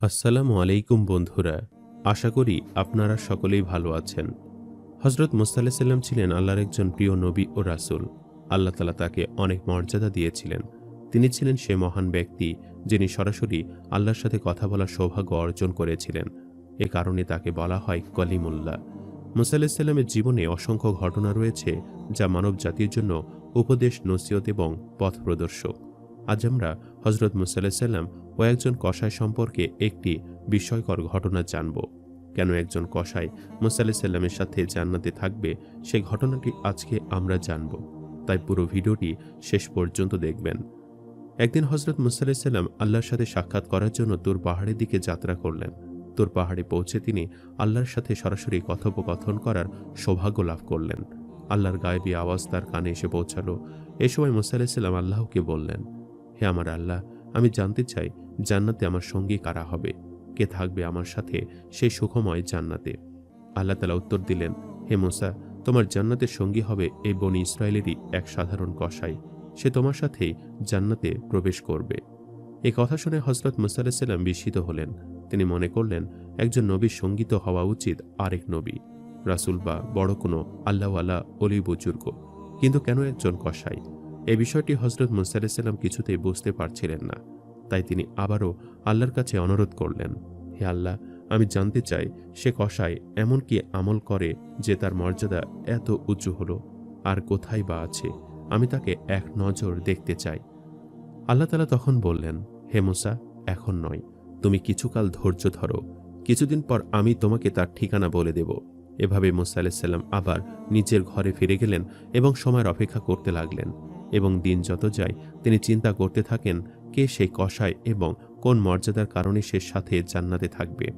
আসসালামু আলাইকুম বন্ধুরা, আশা করি আপনারা সকলেই ভালো আছেন। হজরত মুস্তাল্লাহ সাল্লাম ছিলেন আল্লাহর একজন প্রিয় নবী ও রাসূল। আল্লাহ তালা তাকে অনেক মর্যাদা দিয়েছিলেন। তিনি ছিলেন সে মহান ব্যক্তি যিনি সরাসরি আল্লাহর সাথে কথা বলার সৌভাগ্য অর্জন করেছিলেন। এ কারণে তাকে বলা হয় কলিমুল্লাহ। মুসাল্লাহ সাল্লামের জীবনে অসংখ্য ঘটনা রয়েছে যা মানব জাতির জন্য উপদেশ, নসিহত এবং পথ প্রদর্শক। আজ আমরা হজরত মুসাল্লাহ সাল্লাম ও একজন কসাই সম্পর্কে একটি বিস্ময়কর ঘটনা জানব। কেন একজন কসাই মুসাল্লাহ সাল্লামের সাথে জান্নাতে থাকবে সেই ঘটনাটি আজকে আমরা জানব। তাই পুরো ভিডিওটি শেষ পর্যন্ত দেখবেন। একদিন হজরত মুসাল্লাহ সাল্লাম আল্লাহর সাথে সাক্ষাৎ করার জন্য তোর পাহাড়ের দিকে যাত্রা করলেন। তোর পাহাড়ে পৌঁছে তিনি আল্লাহর সাথে সরাসরি কথোপকথন করার সৌভাগ্য লাভ করলেন। আল্লাহর গায়েবী আওয়াজ তার কানে এসে পৌঁছালো। এ সময় মুসাল্লাহ সাল্লাম আল্লাহকে বললেন হে আমার আল্লাহ, আমি জানতে চাই জান্নাতে আমার সঙ্গী কারা হবে? কে থাকবে আমার সাথে সেই সুখময় জান্নাতে? আল্লাহ তালা উত্তর দিলেন, হে মোসা, তোমার জান্নাতের সঙ্গী হবে এই বনি ইসরায়েলেরই এক সাধারণ কসাই। সে তোমার সাথেই জান্নাতে প্রবেশ করবে। এই কথা শুনে হজরত মুসাল্লাম বিস্মিত হলেন। তিনি মনে করলেন, একজন নবীর সংগীত হওয়া উচিত আরেক নবী। রাসুল বা বড় কোনো আল্লাহওয়ালা অলি বুজুর্গ কিন্তু কেন একজন কসাই? এই বিষয়টি হজরত মুসাল্লাম কিছুতেই বুঝতে পারছিলেন না। তাই তিনি আবারও আল্লাহর কাছে অনুরোধ করলেন, হে আল্লাহ, আমি জানতে চাই সে কষায় এমন কি আমল করে যে তার মর্যাদা এত উঁচু হলো? আর কোথায় বা আছে? আমি তাকে এক নজর দেখতে চাই। আল্লাহ তালা তখন বললেন, হে মুসা, এখন নয়। তুমি কিছুকাল ধৈর্য ধরো। কিছুদিন পর আমি তোমাকে তার ঠিকানা বলে দেব। এভাবে মুসা আলাইসাল্লাম আবার নিজের ঘরে ফিরে গেলেন এবং সময়ের অপেক্ষা করতে লাগলেন। এবং দিন যত যায়, তিনি চিন্তা করতে থাকেন কে সেই কষায় এবং কোন মর্যাদার কারণে সে সাথে জান্নাতে থাকবে।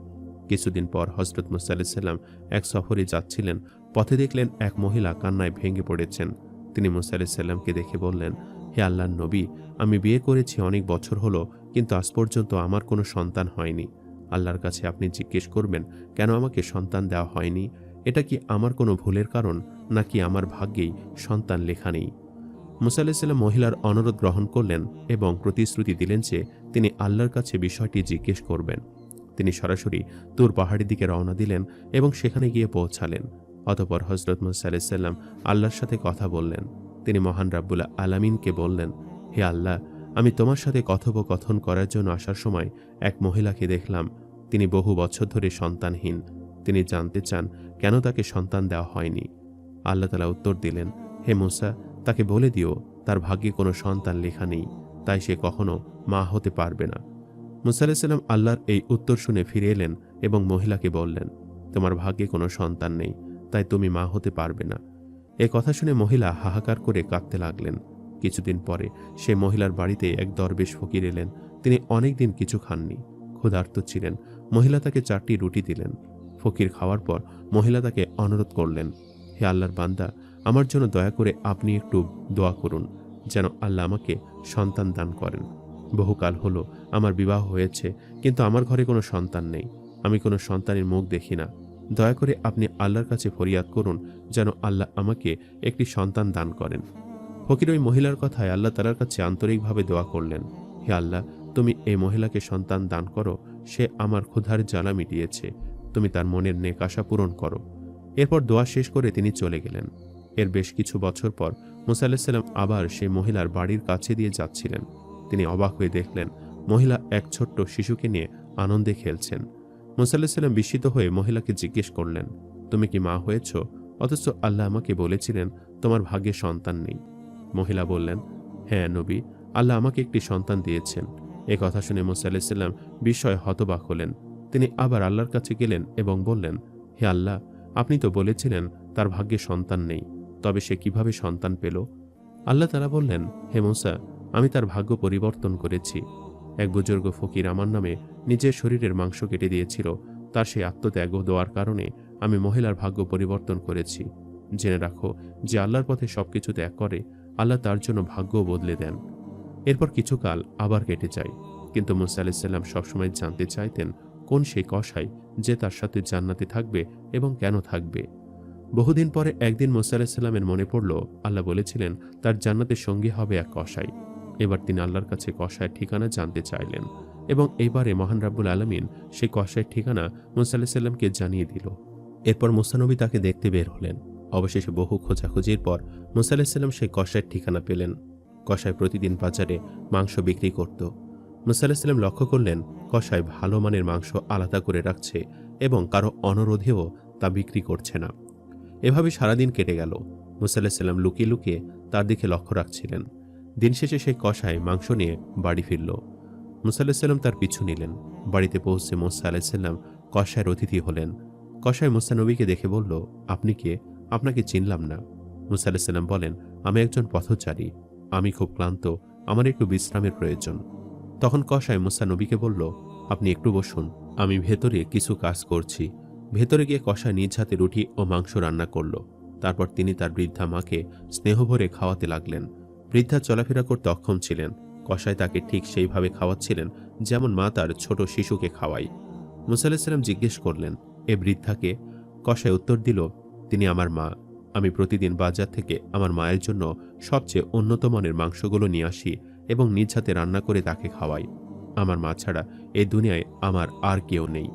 কিছুদিন পর হজরত মুসাল্লাম এক সফরে যাচ্ছিলেন, পথে দেখলেন এক মহিলা কান্নায় ভেঙে পড়েছেন। তিনি মুসাল্লামকে দেখে বললেন, হে আল্লাহর নবী, আমি বিয়ে করেছি অনেক বছর হলো, কিন্তু আজ পর্যন্ত আমার কোনো সন্তান হয়নি। আল্লাহর কাছে আপনি জিজ্ঞেস করবেন, কেন আমাকে সন্তান দেওয়া হয়নি? এটা কি আমার কোনো ভুলের কারণ, নাকি আমার ভাগ্যেই সন্তান লেখা নেই? মুসা আলাহিসাল্লাম মহিলার অনুরোধ গ্রহণ করলেন এবং প্রতিশ্রুতি দিলেন যে তিনি আল্লাহর কাছে বিষয়টি জিজ্ঞেস করবেন। তিনি সরাসরি তুর পাহাড়ের দিকে রওনা দিলেন এবং সেখানে গিয়ে পৌঁছালেন। অতপর হজরত মুসা আলাইসাল্লাম আল্লাহর সাথে কথা বললেন। তিনি মহান রাব্বুল্লাহ আলামিনকে বললেন, হে আল্লাহ, আমি তোমার সাথে কথোপকথন করার জন্য আসার সময় এক মহিলাকে দেখলাম। তিনি বহু বছর ধরে সন্তানহীন। তিনি জানতে চান কেন তাকে সন্তান দেওয়া হয়নি। আল্লাহ তালা উত্তর দিলেন, হে মুসা তাকে বলে দিও, তার ভাগ্যে কোনো সন্তান লেখা নেই, তাই সে কখনো মা হতে পারবে না। মুসা আলাইসাল্লাম আল্লাহর এই উত্তর শুনে ফিরে এলেন এবং মহিলাকে বললেন, তোমার ভাগ্যে কোনো সন্তান নেই, তাই তুমি মা হতে পারবে না। এ কথা শুনে মহিলা হাহাকার করে কাঁদতে লাগলেন। কিছুদিন পরে সে মহিলার বাড়িতে এক দরবেশ ফকির এলেন। তিনি অনেক দিন কিছু খাননি, ক্ষুধার্ত ছিলেন। মহিলা তাকে চারটি রুটি দিলেন। ফকির খাওয়ার পর মহিলা তাকে অনুরোধ করলেন, হে আল্লাহর বান্দা আমার জন্য দয়া করে আপনি একটু দোয়া করুন, যেন আল্লাহ আমাকে সন্তান দান করেন। বহুকাল হলো আমার বিবাহ হয়েছে, কিন্তু আমার ঘরে কোনো সন্তান নেই। আমি কোনো সন্তানের মুখ দেখি না। দয়া করে আপনি আল্লাহর কাছে ফরিয়াদ করুন, যেন আল্লাহ আমাকে একটি সন্তান দান করেন। ফকির ওই মহিলার কথায় আল্লাহ তালার কাছে আন্তরিকভাবে দোয়া করলেন, হে আল্লাহ, তুমি এই মহিলাকে সন্তান দান করো, সে আমার ক্ষুধার জ্বালা মিটিয়েছে, তুমি তার মনের নেক আশা পূরণ করো। এরপর দোয়া শেষ করে তিনি চলে গেলেন। এর বেশ কিছু বছর পর মুসা আলাহিসাল্লাম আবার সেই মহিলার বাড়ির কাছে দিয়ে যাচ্ছিলেন। তিনি অবাক হয়ে দেখলেন, মহিলা এক ছোট্ট শিশুকে নিয়ে আনন্দে খেলছেন। মুসা আলাহিসাল্লাম বিস্মিত হয়ে মহিলাকে জিজ্ঞেস করলেন, তুমি কি মা হয়েছ? অথচ আল্লাহ আমাকে বলেছিলেন, তোমার ভাগ্যে সন্তান নেই। মহিলা বললেন হ্যাঁ নবী, আল্লাহ আমাকে একটি সন্তান দিয়েছেন। এ কথা শুনে মুসা আলাহিসাল্লাম বিস্ময় হতবাক হলেন। তিনি আবার আল্লাহর কাছে গেলেন এবং বললেন, হে আল্লাহ, আপনি তো বলেছিলেন, তার ভাগ্যে সন্তান নেই। তবে সে কীভাবে সন্তান পেল? আল্লাহ তারা বললেন, হে মুসা, আমি তার ভাগ্য পরিবর্তন করেছি। এক বুজুর্গ ফকির আমার নামে নিজের শরীরের মাংস কেটে দিয়েছিল। তার সেই আত্মত্যাগ দেওয়ার কারণে আমি মহিলার ভাগ্য পরিবর্তন করেছি। জেনে রাখো যে আল্লাহর পথে সবকিছু ত্যাগ করে, আল্লাহ তার জন্য ভাগ্যও বদলে দেন। এরপর কিছুকাল আবার কেটে যায়। কিন্তু মুসা আলাইসাল্লাম সবসময় জানতে চাইতেন কোন সেই কষাই যে তার সাথে জান্নাতে থাকবে এবং কেন থাকবে। বহুদিন পরে একদিন মুসা মনে পড়ল, আল্লাহ বলেছিলেন, তার জান্নাতের সঙ্গী হবে এক কষাই এবার তিনি আল্লাহর কাছে কষায়ের ঠিকানা জানতে চাইলেন এবং এবারে মহান রাব্বুল আলমিন সেই কষায়ের ঠিকানা মুসা আলাহিসাল্লামকে জানিয়ে দিল। এরপর মুসানবী তাকে দেখতে বের হলেন। অবশেষে বহু খোঁজাখুঁজির পর মুসা আলাহিসাল্লাম সেই কষায়ের ঠিকানা পেলেন। কষায় প্রতিদিন বাজারে মাংস বিক্রি করত। মুসা আলাহিসাল্লাম লক্ষ্য করলেন কষায় ভালো মানের মাংস আলাদা করে রাখছে এবং কারও অনরোধেও তা বিক্রি করছে না। এভাবে সারাদিন কেটে গেল। মুসা আলাহিসাল্লাম লুকিয়ে লুকিয়ে তার দিকে লক্ষ্য রাখছিলেন। দিন শেষে সেই কষায় মাংস নিয়ে বাড়ি ফিরল। মুসা আলাহিসাল্লাম তার পিছু নিলেন। বাড়িতে পৌঁছে মোসা আলাহিসাল্লাম কষায়ের অতিথি হলেন। কষায় মুসা নবীকে দেখে বলল, আপনি কে? আপনাকে চিনলাম না। মুসা আলাহিসাল্লাম বলেন, আমি একজন পথচারী। আমি খুব ক্লান্ত। আমার একটু বিশ্রামের প্রয়োজন। তখন কষায় মুসা নবীকে বলল, আপনি একটু বসুন। আমি ভেতরে কিছু কাজ করছি। ভেতরে গিয়ে কষায় নিজ হাতে রুটি ও মাংস রান্না করল। তারপর তিনি তার বৃদ্ধা মাকে স্নেহভরে খাওয়াতে লাগলেন। বৃদ্ধা চলাফেরা করতে অক্ষম ছিলেন। কষায় তাকে ঠিক সেইভাবে খাওয়াচ্ছিলেন যেমন মা তার ছোট শিশুকে খাওয়ায়। মুসা আলাহিসাল্লাম জিজ্ঞেস করলেন, এ বৃদ্ধাকে? কষায় উত্তর দিল, তিনি আমার মা। আমি প্রতিদিন বাজার থেকে আমার মায়ের জন্য সবচেয়ে উন্নত মানের মাংসগুলো নিয়ে আসি এবং নিজ হাতে রান্না করে তাকে খাওয়াই। আমার মা ছাড়া এই দুনিয়ায় আমার আর কেউ নেই।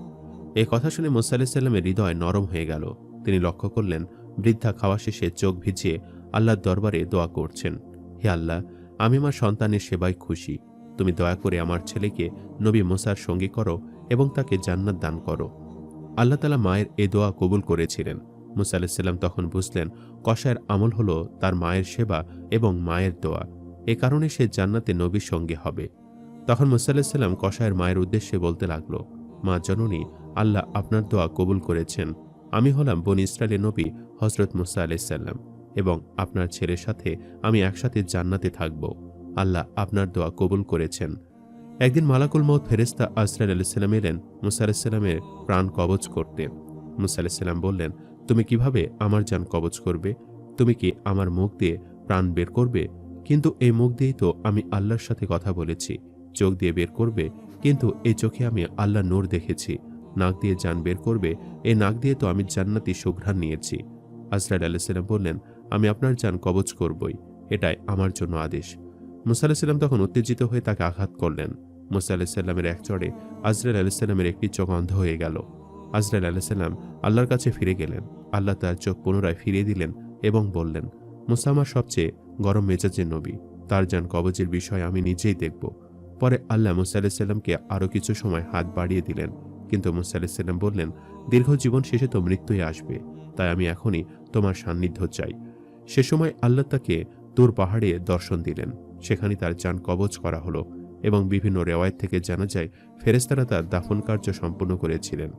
এই কথা শুনে মুসা আলাহিসাল্লামের হৃদয় নরম হয়ে গেল। তিনি লক্ষ্য করলেন, বৃদ্ধা খাওয়া শেষে চোখ ভিজিয়ে আল্লাহর দরবারে দোয়া করছেন, হে আল্লাহ, আমি আমার সন্তানের সেবায় খুশি। তুমি দয়া করে আমার ছেলেকে নবী মোসার সঙ্গী করো এবং তাকে জান্নাত দান করো। আল্লাহ তালা মায়ের এ দোয়া কবুল করেছিলেন। মুসা আলাহিসাল্লাম তখন বুঝলেন কষায়ের আমল হলো তার মায়ের সেবা এবং মায়ের দোয়া। এ কারণে সে জান্নাতে নবীর সঙ্গে হবে। তখন মুসা আলাহিসাল্লাম কষায়ের মায়ের উদ্দেশ্যে বলতে লাগল, মা জননী আল্লাহ আপনার দোয়া কবুল করেছেন। আমি হলাম বন ইসরায়েলের নবী হজরত মুসা আলাইসাল্লাম এবং আপনার ছেলের সাথে আমি একসাথে জান্নাতে থাকব। আল্লাহ আপনার দোয়া কবুল করেছেন। একদিন মালাকুল মৌত ফেরেস্তা আসরাল আলাইসাল্লাম এলেন মুসা আলাইসাল্লামের প্রাণ কবচ করতে। মুসা আলাইসাল্লাম বললেন, তুমি কীভাবে আমার যান কবচ করবে? তুমি কি আমার মুখ দিয়ে প্রাণ বের করবে? কিন্তু এই মুখ দিয়েই তো আমি আল্লাহর সাথে কথা বলেছি। চোখ দিয়ে বের করবে, কিন্তু এই চোখে আমি আল্লাহ নূর দেখেছি। নাক দিয়ে যান বের করবে, এই নাক দিয়ে তো আমি জান্নাতি সুঘ্রাণ নিয়েছি। আজরাইল আলাইসাল্লাম বললেন, আমি আপনার যান কবচ করবই, এটাই আমার জন্য আদেশ। মুসা আলাহিসাল্লাম তখন উত্তেজিত হয়ে তাকে আঘাত করলেন। মুসা আলাহিসাল্লামের এক চড়ে আজরাইল আলাইসাল্লামের একটি চোখ অন্ধ হয়ে গেল। আজরাইল আলাইসাল্লাম আল্লাহর কাছে ফিরে গেলেন। আল্লাহ তার চোখ পুনরায় ফিরিয়ে দিলেন এবং বললেন, মুসা আমার সবচেয়ে গরম মেজাজের নবী, তার যান কবজের বিষয় আমি নিজেই দেখব। পরে আল্লাহ মুসা আলাহিসাল্লামকে আরও কিছু সময় হাত বাড়িয়ে দিলেন। কিন্তু মুসা আলাহিসাল্লাম বললেন, দীর্ঘ জীবন শেষে তো মৃত্যুই আসবে, তাই আমি এখনই তোমার সান্নিধ্য চাই। সে সময় আল্লাহ তাকে তোর পাহাড়ে দর্শন দিলেন। সেখানে তার যান কবচ করা হলো এবং বিভিন্ন রেওয়ায়ত থেকে জানা যায় ফেরেস্তারা তার দাফন কার্য সম্পূর্ণ করেছিলেন।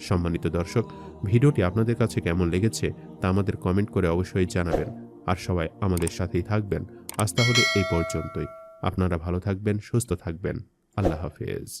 সম্মানিত দর্শক, ভিডিওটি আপনাদের কাছে কেমন লেগেছে তা আমাদের কমেন্ট করে অবশ্যই জানাবেন। আর সবাই আমাদের সাথেই থাকবেন। আজ তাহলে এই পর্যন্তই। আপনারা ভালো থাকবেন, সুস্থ থাকবেন। আল্লাহ হাফেজ।